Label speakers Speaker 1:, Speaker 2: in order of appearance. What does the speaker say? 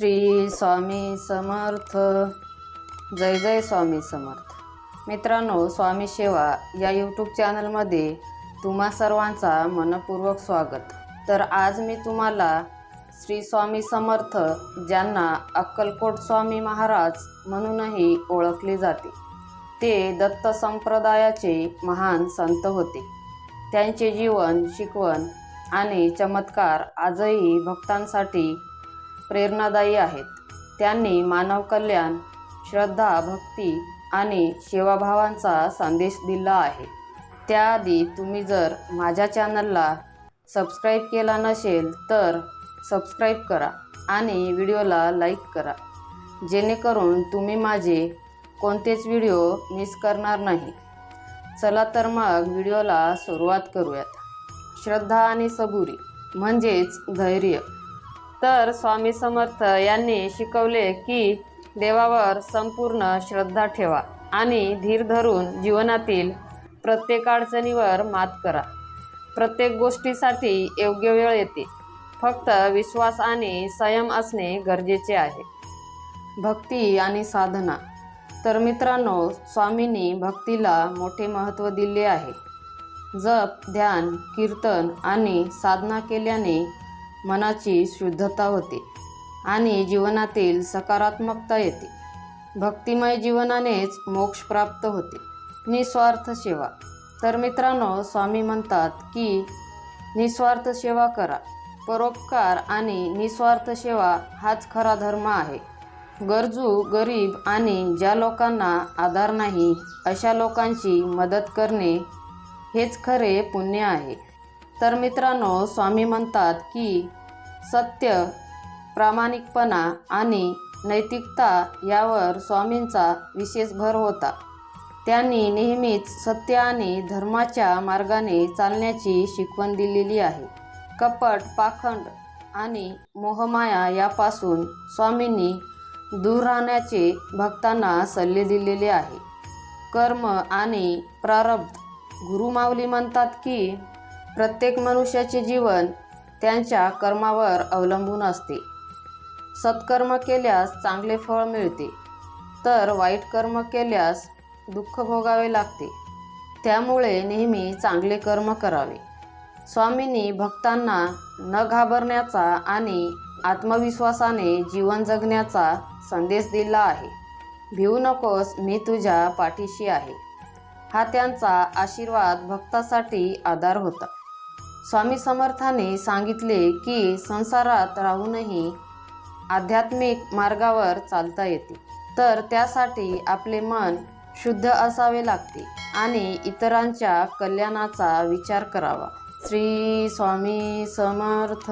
Speaker 1: श्री स्वामी समर्थ. जय जय स्वामी समर्थ. मित्रांनो स्वामी सेवा या यूट्यूब चॅनलमध्ये तुम्हा सर्वांचा मनपूर्वक स्वागत. तर आज मी तुम्हाला श्री स्वामी समर्थ ज्यांना अक्कलकोट स्वामी महाराज म्हणूनही ओळखले जाते ते दत्त संप्रदायाचे महान संत होते. त्यांचे जीवन शिकवण आणि चमत्कार आजही भक्तांसाठी प्रेरणादायी आहेत. त्यांनी मानव कल्याण श्रद्धा भक्ती आणि सेवाभावांचा संदेश दिला आहे. त्याआधी तुम्ही जर माझ्या चॅनलला सबस्क्राईब केला नसेल तर सबस्क्राईब करा आणि व्हिडिओला लाईक करा. जेणेकरून तुम्ही माझे कोणतेच व्हिडिओ मिस करणार नाही. चला तर मग व्हिडिओला सुरुवात करूयात. श्रद्धा आणि सबुरी म्हणजेच धैर्य. तर स्वामी समर्थ यांनी शिकवले की देवावर संपूर्ण श्रद्धा ठेवा आणि धीर धरून जीवनातील प्रत्येक अडचणीवर मात करा. प्रत्येक गोष्टीसाठी योग्य वेळ येते. फक्त विश्वास आणि संयम असणे गरजेचे आहे. भक्ती आणि साधना. तर मित्रांनो स्वामींनी भक्तीला मोठे महत्त्व दिले आहे. जप ध्यान कीर्तन आणि साधना केल्याने मनाची शुद्धता होते आणि जीवनातील सकारात्मकता येते. भक्तिमय जीवनानेच मोक्ष प्राप्त होते. निस्वार्थ सेवा. तर मित्रांनो स्वामी म्हणतात की निस्वार्थ सेवा करा. परोपकार आणि निस्वार्थ सेवा हाच खरा धर्म आहे. गरजू गरीब आणि ज्या लोकांना आधार नाही अशा लोकांची मदत करणे हेच खरे पुण्य आहे. तर मित्रांनो स्वामी म्हणतात की सत्य प्रामाणिकपणा आणि नैतिकता यावर स्वामींचा विशेष भर होता. त्यांनी नेहमीच सत्य आणि धर्माच्या मार्गाने चालण्याची शिकवण दिलेली आहे. कपट पाखंड आणि मोहमाया यापासून स्वामींनी दूर राहण्याचे भक्तांना सल्ले दिलेले आहे. कर्म आणि प्रारब्ध गुरुमाऊली म्हणतात की प्रत्येक मनुष्याचे जीवन त्यांच्या कर्मावर अवलंबून असते. सत्कर्म केल्यास चांगले फळ मिळते तर वाईट कर्म केल्यास दुःख भोगावे लागते. त्यामुळे नेहमी चांगले कर्म करावे. स्वामींनी भक्तांना न घाबरण्याचा आणि आत्मविश्वासाने जीवन जगण्याचा संदेश दिला आहे. भिवू नकोस मी तुझ्या पाठीशी आहे. हा त्यांचा आशीर्वाद भक्तासाठी आधार होता. स्वामी समर्थाने सांगितले की संसारात राहूनही आध्यात्मिक मार्गावर चालता येते. तर त्यासाठी आपले मन शुद्ध असावे लागते आणि इतरांच्या कल्याणाचा विचार करावा. श्री स्वामी समर्थ.